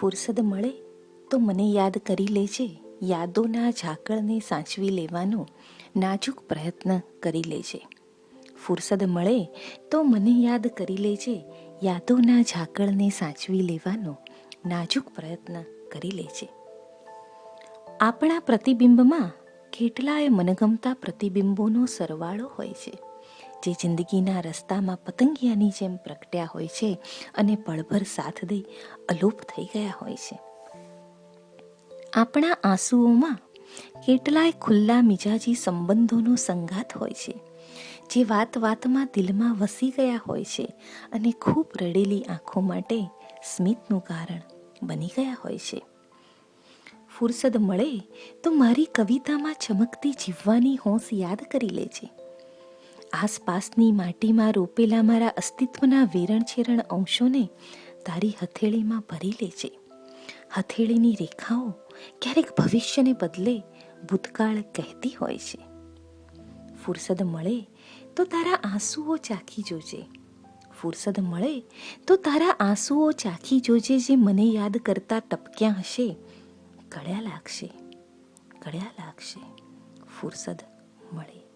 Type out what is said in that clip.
ફુરસદ મળે તો મને યાદ કરી લેજે. યાદોના ઝાકળને સાચવી લેવાનો નાજુક પ્રયત્ન કરી લેજે. ફુરસદ મળે તો મને યાદ કરી લેજે. યાદોના ઝાકળને સાચવી લેવાનો નાજુક પ્રયત્ન કરી લેજે. આપણા પ્રતિબિંબમાં કેટલાય મનગમતા પ્રતિબિંબોનો સરવાળો હોય છે. જે જિંદગીના રસ્તામાં પતંગિયાની જેમ પ્રગટ્યા હોય છે અને પળભર સાથ દઈ અલોપ થઈ ગયા હોય છે. આપણા આંસુઓમાં કેટલાય ખુલ્લા મિજાજી સંબંધોનો સંગાત હોય છે, જે વાત વાતમાં દિલમાં વસી ગયા હોય છે અને ખૂબ રડેલી આંખો માટે સ્મિતનું કારણ બની ગયા હોય છે. ફુરસદ મળે તો મારી કવિતામાં ચમકતી જીવવાની હોંશ યાદ કરી લે છે આસપાસની માટીમાં રોપેલા મારા અસ્તિત્વના વેરણછેરણ અંશોને તારી હથેળીમાં ભરી લે છે હથેળીની રેખાઓ ક્યારેક ભવિષ્યને બદલે ભૂતકાળ કહેતી હોય છે. ફુરસદ મળે તો તારા આંસુઓ ચાખી જોજે. ફુરસદ મળે તો તારા આંસુઓ ચાખી જોજે જે મને યાદ કરતા ટપક્યા હશે. કળ્યા લાગશે કળ્યા લાગશે. ફુરસદ મળે.